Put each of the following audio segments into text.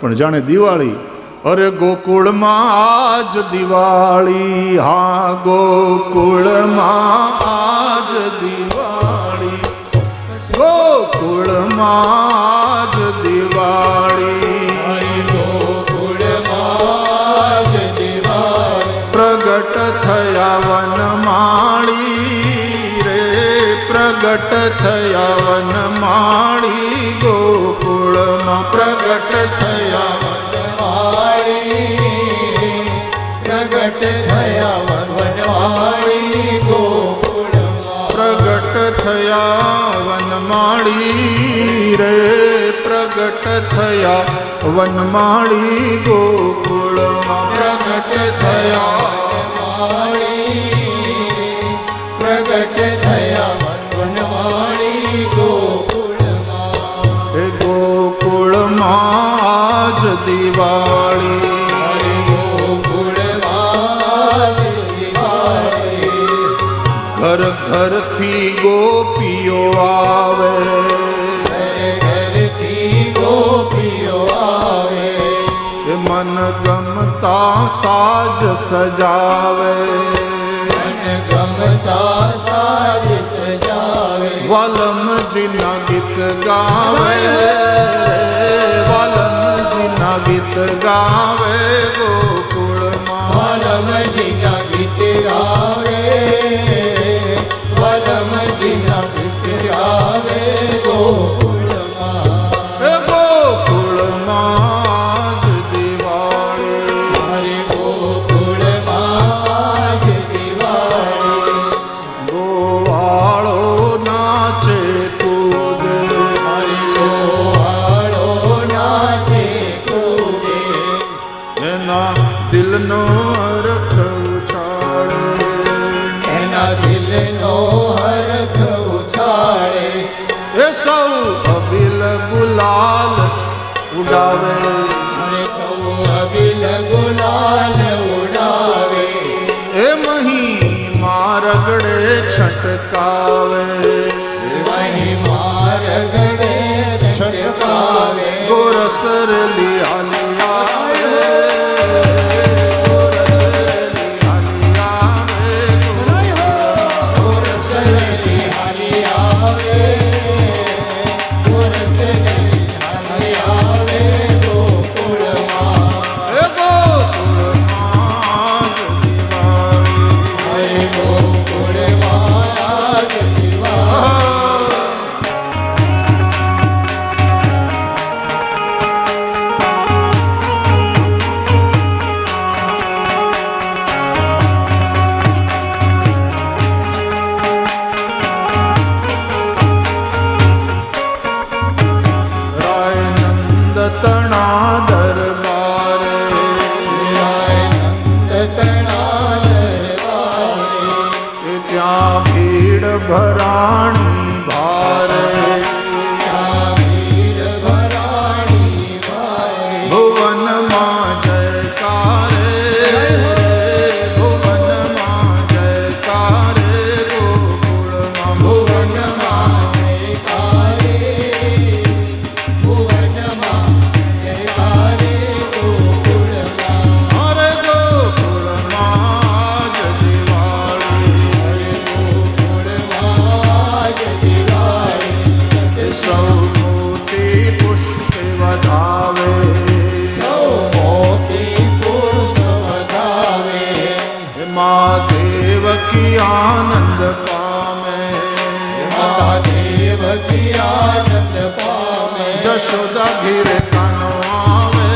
પણ જાણે દિવાળી, અરે ગોકુળમાં આજ દિવાળી, હા ગોકુળમાં આજ દિવાળી, ગોકુળમાં આજ દિવાળી. ગોકુળમાં દિવાળી પ્રગટ થયા વનમાળી રે, પ્રગટ થયા વનમાળી, ગોકુળમાં પ્રગટ થયા થયા વનમાળી રે પ્રગટ થયા. વનમાળી ગોકુળમાં પ્રગટ થયા. પ્રગટ થયા વનવાળી ગોકુળમાં. ગોકુળમાં આજ દિવાળી સાજ સજાવે. મન ગમતા સાજ સજાવે. વાલમજીના ગીત ગાવે. વાલમજીના ગીત ગાવે ગોકુળમાં. વલમજીના ગીત ગાવે. વલમ જીના ગોકુળમાં દેવકી આનંદ પામે જશોદા ઘેર કાનો આવે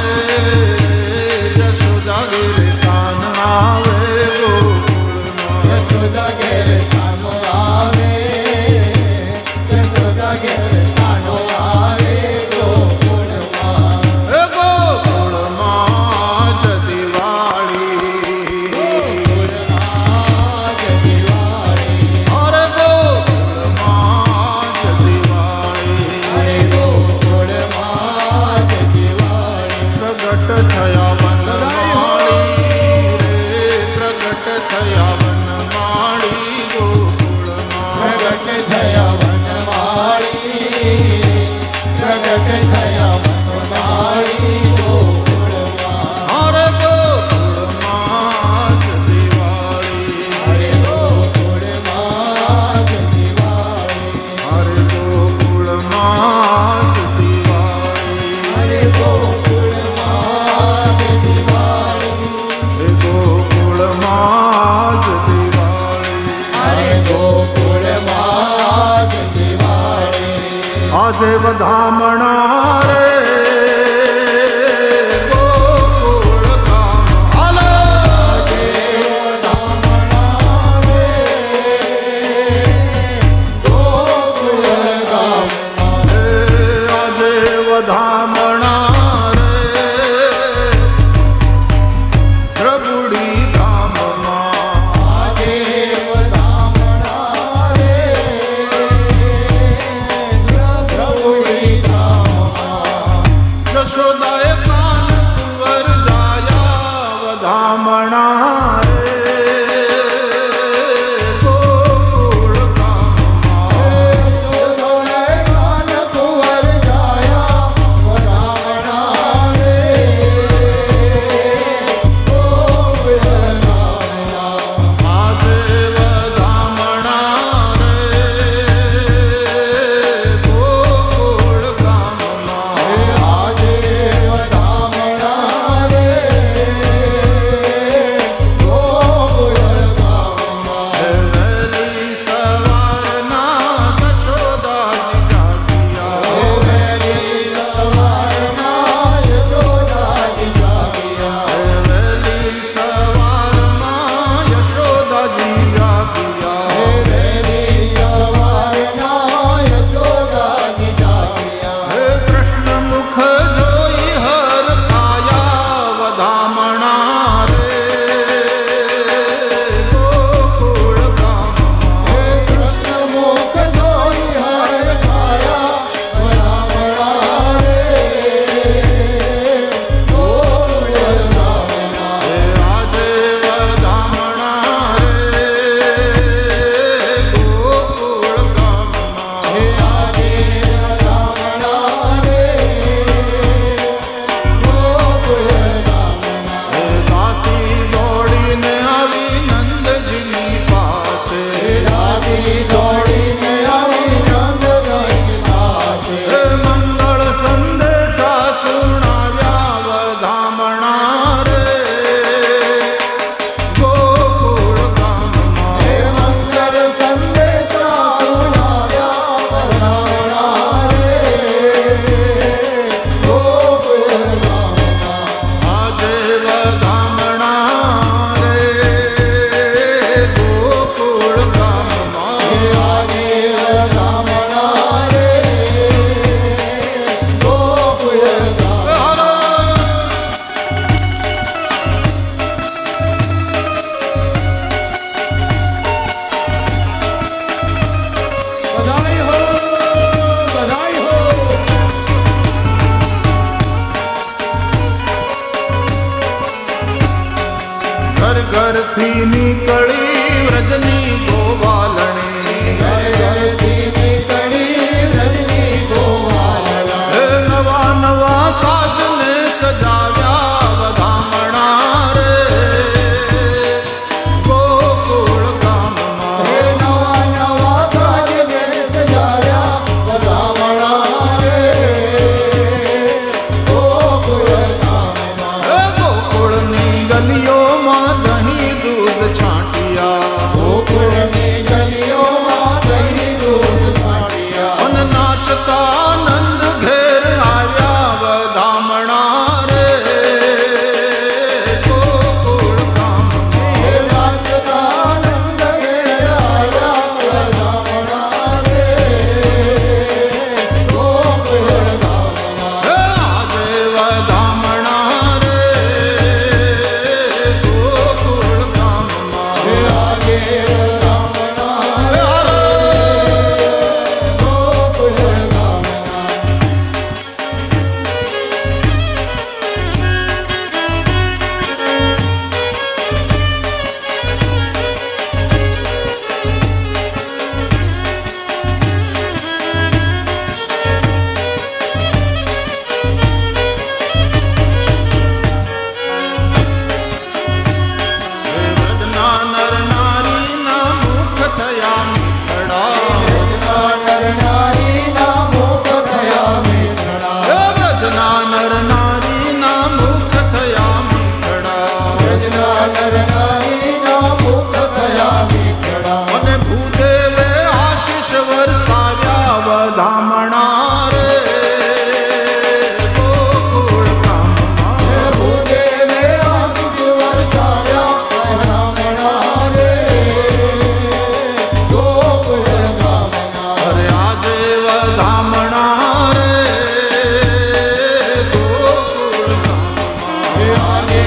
જશોદા ઘેર કાન આવે ગોકુળમાં યશોદા ઘેર કાનો આવે યશોદા ઘેર કાનો આજે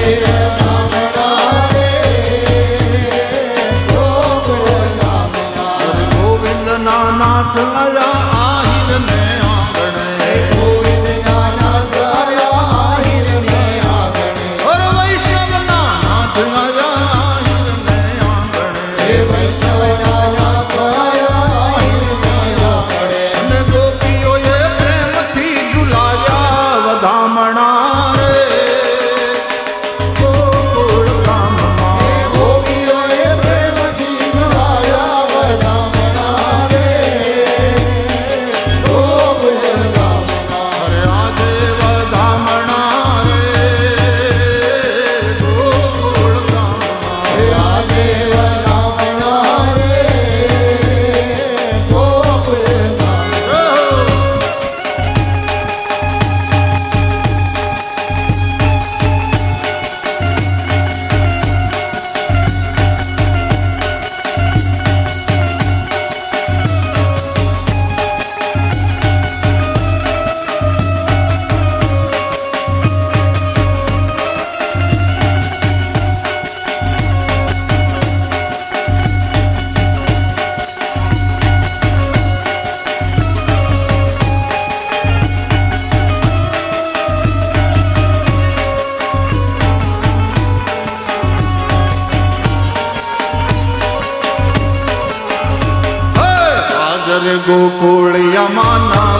yeah. ગોકુળ યમાના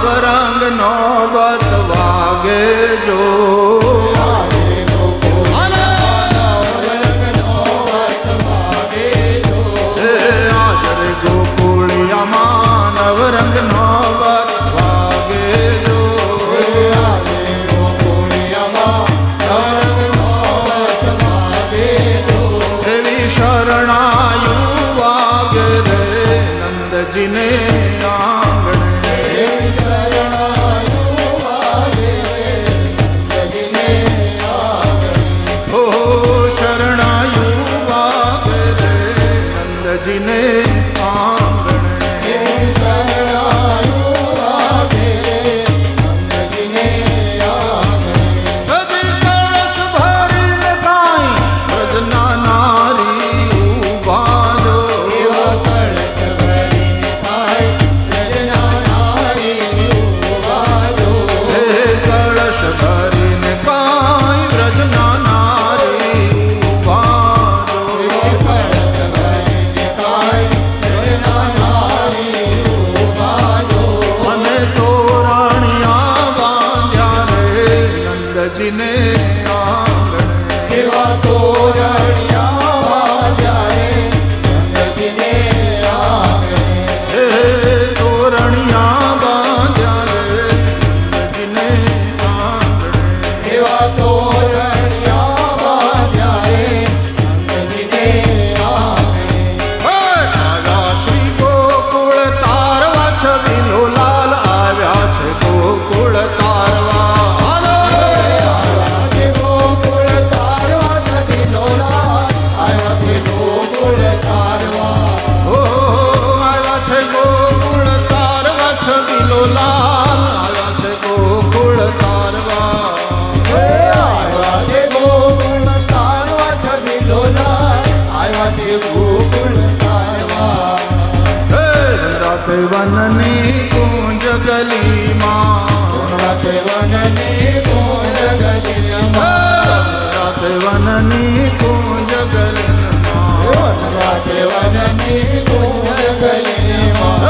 રાતે વનની કુંજ ગલીમાં રાતે વનની કુંજ ગલીમાં રાતે વનની કુંજ ગલીમાં રાતે વનની કુંજ ગલીમાં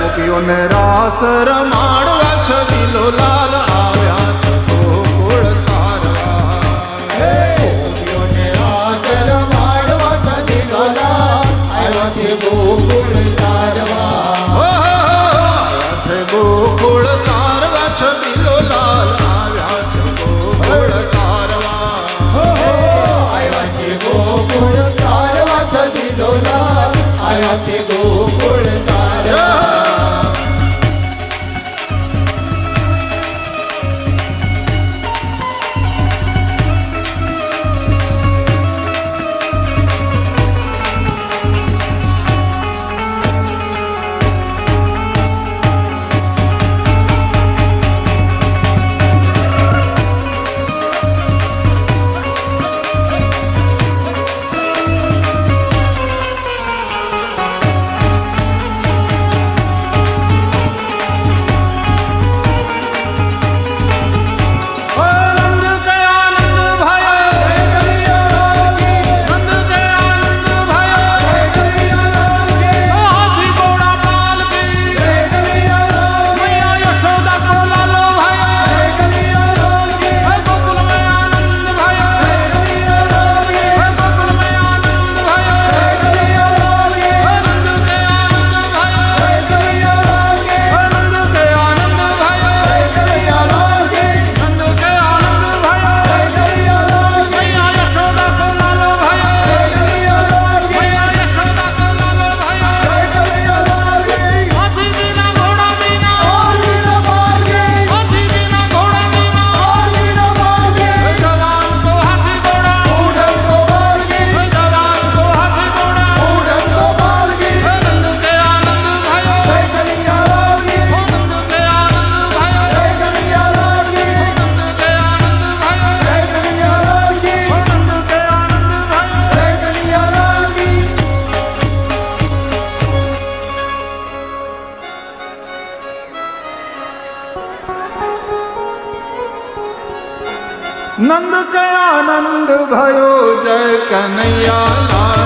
ગોપીઓને રાસ રમાડવા છબીલો લાલા નંદ કે આનંદ ભયો જય કનૈયા